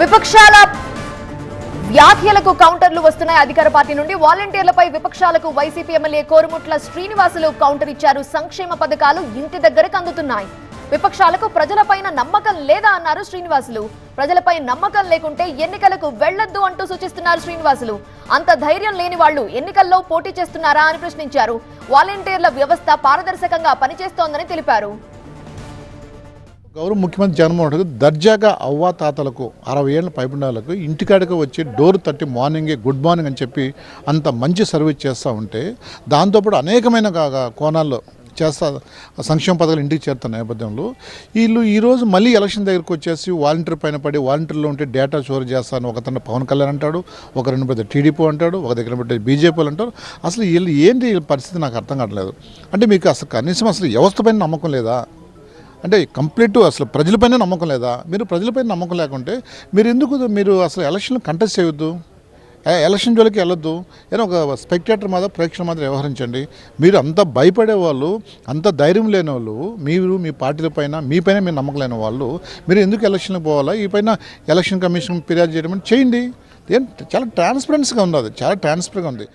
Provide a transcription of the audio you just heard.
విపక్షాల వ్యాఖ్యలకు కౌంటర్లు వస్తున్నాయి అధికార పార్టీ నుండి. వాలంటీర్లపై విపక్షాలకు YCP MLA Korumutla Srinivasulu counter ఇచ్చారు. సంక్షేమ పథకాలు ఇంటి దగ్గరకు అందుతున్నాయి. విపక్షాలకు ప్రజలపైన నమ్మకం లేదా అన్నారు శ్రీనివాసులు. ప్రజలపై నమ్మకం లేకుంటే ఎన్నికలకు వెళ్ళొద్దు అంటూ సూచిస్తున్నారు శ్రీనివాసులు. అంత ధైర్యం లేని వాళ్ళు ఎన్నికల్లో పోటీ చేస్తున్నారా అని ప్రశ్నించారు. వాలంటీర్ల వ్యవస్థ పారదర్శకంగా పనిచేస్తోందని తెలిపారు. గౌరవ ముఖ్యమంత్రి జగన్మోహన్ రెడ్డి దర్జాగా అవ్వా తాతలకు అరవై ఏళ్ళ పైబడినాలకు ఇంటికాడికి వచ్చి డోర్ తట్టి మార్నింగే గుడ్ మార్నింగ్ అని చెప్పి అంత మంచి సర్వీస్ చేస్తూ ఉంటే దాంతోపాటు అనేకమైన కోణాల్లో చేస్తా సంక్షేమ పథకాలు ఇంటికి చేరుతున్న నేపథ్యంలో వీళ్ళు ఈరోజు మళ్ళీ ఎలక్షన్ దగ్గరికి వచ్చేసి వాలంటీర్ పైన పడి వాలంటీర్లో ఉంటే డేటా చోరీ చేస్తాను ఒక తన పవన్ కళ్యాణ్ అంటాడు ఒక రెండు పెద్ద టీడీపీ అంటాడు ఒక దగ్గర పెద్ద బీజేపీ అంటారు. అసలు వీళ్ళు ఏంటి వీళ్ళ పరిస్థితి నాకు అర్థం కావట్లేదు. అంటే మీకు అసలు కనీసం అసలు వ్యవస్థ పైన నమ్మకం లేదా? అంటే కంప్లీట్ అసలు ప్రజలపైన నమ్మకం లేదా? మీరు ప్రజలపైన నమ్మకం లేకుంటే మీరు ఎందుకు మీరు అసలు ఎలక్షన్లు కంటెస్ట్ చేయొద్దు. ఎలక్షన్ జోలికి వెళ్ళొద్దు. ఏదో ఒక స్పెక్టేటర్ మీద ప్రేక్షకుల మాత్రం వ్యవహరించండి. మీరు అంత భయపడే వాళ్ళు అంత ధైర్యం లేని వాళ్ళు మీరు మీ పార్టీల పైన మీ పైన మీరు నమ్మకం లేని వాళ్ళు మీరు ఎందుకు ఎలక్షన్కి పోవాలా? ఈ పైన ఎలక్షన్ కమిషన్ ఫిర్యాదు చేయడం చేయండి. ఏం చాలా ట్రాన్స్పరెన్స్గా ఉంది అది చాలా ట్రాన్స్పరెంట్గా ఉంది.